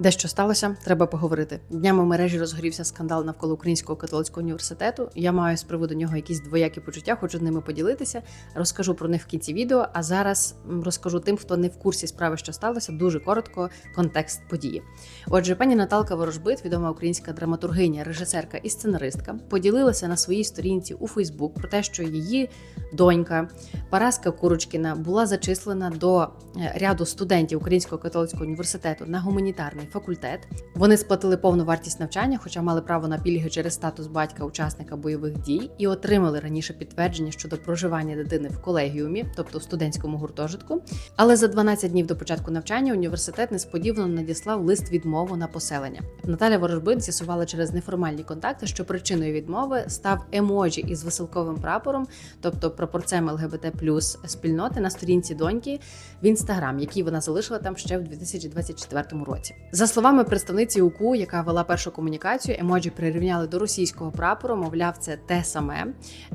Дещо сталося, треба поговорити. Днями в мережі розгорівся скандал навколо Українського католицького університету. Я маю з приводу нього якісь двоякі почуття, хочу ними поділитися. Розкажу про них в кінці відео. А зараз розкажу тим, хто не в курсі справи, що сталося, дуже коротко контекст події. Отже, пані Наталка Ворожбит, відома українська драматургиня, режисерка і сценаристка, поділилася на своїй сторінці у Фейсбук про те, що її донька Параска Курочкіна була зачислена до е, ряду студентів Українського католицького університету на гуманітарний факультет. Вони сплатили повну вартість навчання, хоча мали право на пільги через статус батька учасника бойових дій, і отримали раніше підтвердження щодо проживання дитини в колегіумі, тобто в студентському гуртожитку. Але за 12 днів до початку навчання університет несподівано надіслав лист відмову на поселення. Наталя Ворожбит з'ясувала через неформальні контакти, що причиною відмови став емоджі із веселковим прапором, тобто прапорцем ЛГБТ плюс спільноти на сторінці доньки в інстаграм, який вона залишила там ще в 2024 році. За словами представниці УКУ, яка вела першу комунікацію, емоджі прирівняли до російського прапору. Мовляв, це те саме.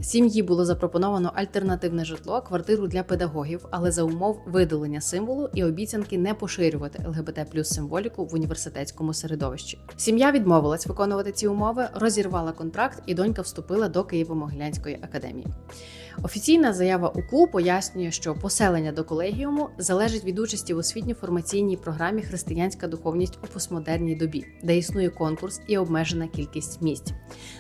Сім'ї було запропоновано альтернативне житло, квартиру для педагогів, але за умов видалення символу і обіцянки не поширювати ЛГБТ плюс символіку в університетському середовищі. Сім'я відмовилась виконувати ці умови, розірвала контракт, і донька вступила до Києво-Могилянської академії. Офіційна заява УКУ пояснює, що поселення до колегіуму залежить від участі в освітньо-формаційній програмі Християнська духовність у постмодерній добі, де існує конкурс і обмежена кількість місць.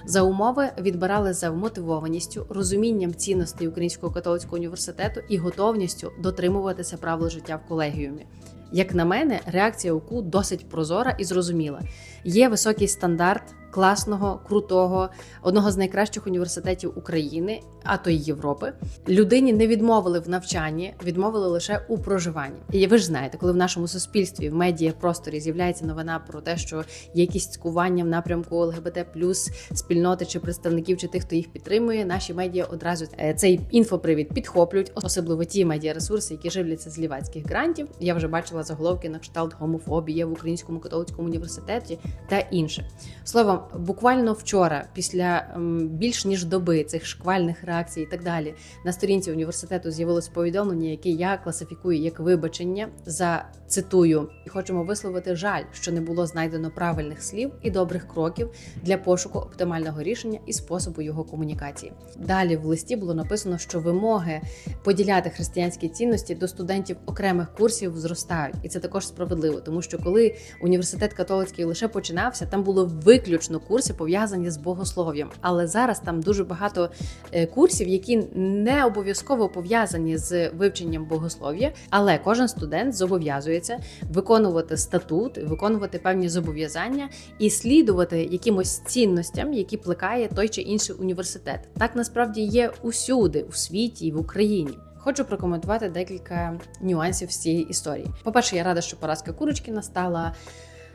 За умови відбирали за вмотивованістю, розумінням цінностей Українського католицького університету і готовністю дотримуватися правил життя в колегіумі. Як на мене, реакція УКУ досить прозора і зрозуміла. Є високий стандарт класного, крутого, одного з найкращих університетів України, а то й Європи. Людині не відмовили в навчанні, відмовили лише у проживанні. І ви ж знаєте, коли в нашому суспільстві в медіапросторі з'являється новина про те, що є якісь цькування в напрямку ЛГБТ плюс спільноти чи представників, чи тих, хто їх підтримує, наші медіа одразу е, цей інфопривід підхоплюють, особливо ті медіаресурси, які живляться з лівацьких грантів. Я вже бачила заголовки на кшталт гомофобія в Українському католицькому університеті та інше. Словом, буквально вчора, після ем, більш ніж доби цих шквальних реакцій і так далі, на сторінці університету з'явилось повідомлення, яке я класифікую як вибачення за цитую, і хочемо висловити жаль, що не було знайдено правильних слів і добрих кроків для пошуку оптимального рішення і способу його комунікації. Далі в листі було написано, що вимоги поділяти християнські цінності до студентів окремих курсів зростають, і це також справедливо, тому що коли університет католицький лише починався, там було виключно курси пов'язані з богослов'ям. Але зараз там дуже багато е, курсів, які не обов'язково пов'язані з вивченням богослов'я, але кожен студент зобов'язується виконувати статут, виконувати певні зобов'язання і слідувати якимось цінностям, які плекає той чи інший університет. Так насправді є усюди, у світі і в Україні. Хочу прокоментувати декілька нюансів з цієї історії. По-перше, я рада, що Параска Курочкіна стала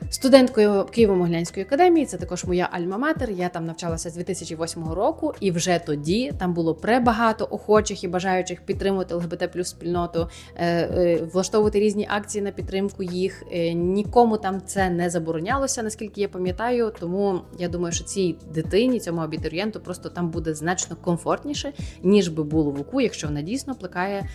студенткою Києво-Могилянської академії. Це також моя альма-матер. Я там навчалася з 2008 року, і вже тоді там було пребагато охочих і бажаючих підтримувати ЛГБТ плюс спільноту, е, е, влаштовувати різні акції на підтримку їх. Е, Нікому там це не заборонялося, наскільки я пам'ятаю. Тому я думаю, що цій дитині, цьому абітурієнту, просто там буде значно комфортніше, ніж би було в УКУ, якщо вона дійсно плекає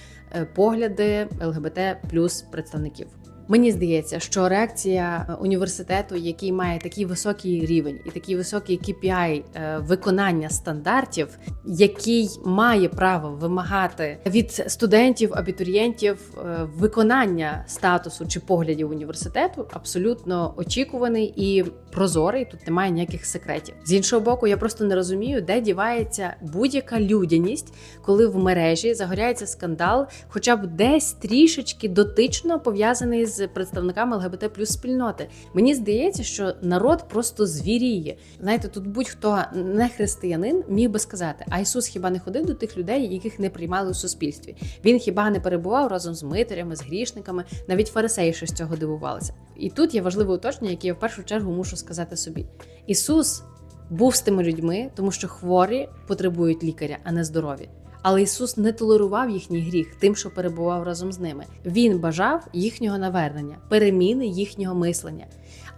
погляди ЛГБТ плюс представників. Мені здається, що реакція університету, який має такий високий рівень і такий високий KPI е, виконання стандартів, який має право вимагати від студентів, абітурієнтів е, виконання статусу чи поглядів університету, абсолютно очікуваний і прозорий. Тут немає ніяких секретів. З іншого боку, я просто не розумію, де дівається будь-яка людяність, коли в мережі загоряється скандал, хоча б десь трішечки дотично пов'язаний з представниками ЛГБТ плюс спільноти. Мені здається, що народ просто звіріє. Знаєте, тут будь-хто не християнин міг би сказати, а Ісус хіба не ходив до тих людей, яких не приймали у суспільстві? Він хіба не перебував разом з митарями, з грішниками? Навіть фарисеї що з цього дивувалися. І тут є важливе уточнення, яке я в першу чергу мушу сказати собі: Ісус був з тими людьми, тому що хворі потребують лікаря, а не здорові. Але Ісус не толерував їхній гріх тим, що перебував разом з ними. Він бажав їхнього навернення, переміни їхнього мислення.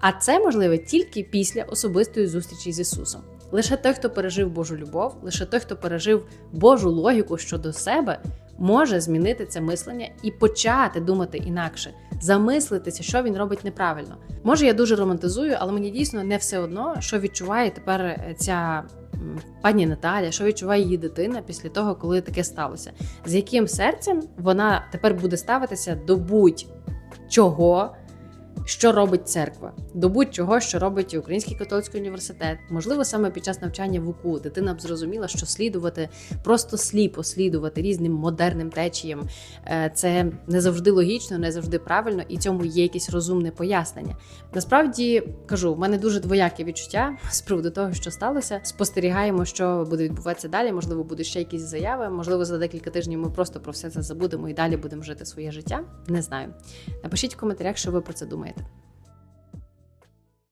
А це можливе тільки після особистої зустрічі з Ісусом. Лише той, хто пережив Божу любов, лише той, хто пережив Божу логіку щодо себе, може змінити це мислення і почати думати інакше, замислитися, що він робить неправильно. Може, я дуже романтизую, але мені дійсно не все одно, що відчуває тепер е, ця пані Наталя, що відчуває її дитина після того, коли таке сталося. З яким серцем вона тепер буде ставитися до будь-чого. Що робить церква? До будь-чого, що робить Український католицький університет. Можливо, саме під час навчання в УКУ дитина б зрозуміла, що слідувати, просто сліпо слідувати різним модерним течіям. е, Це не завжди логічно, не завжди правильно, і цьому є якесь розумне пояснення. Насправді кажу, в мене дуже двояке відчуття з приводу того, що сталося. Спостерігаємо, що буде відбуватися далі. Можливо, будуть ще якісь заяви. Можливо, за декілька тижнів ми просто про все це забудемо і далі будемо жити своє життя. Не знаю. Напишіть в коментарях, що ви про це думаєте. olmaydı.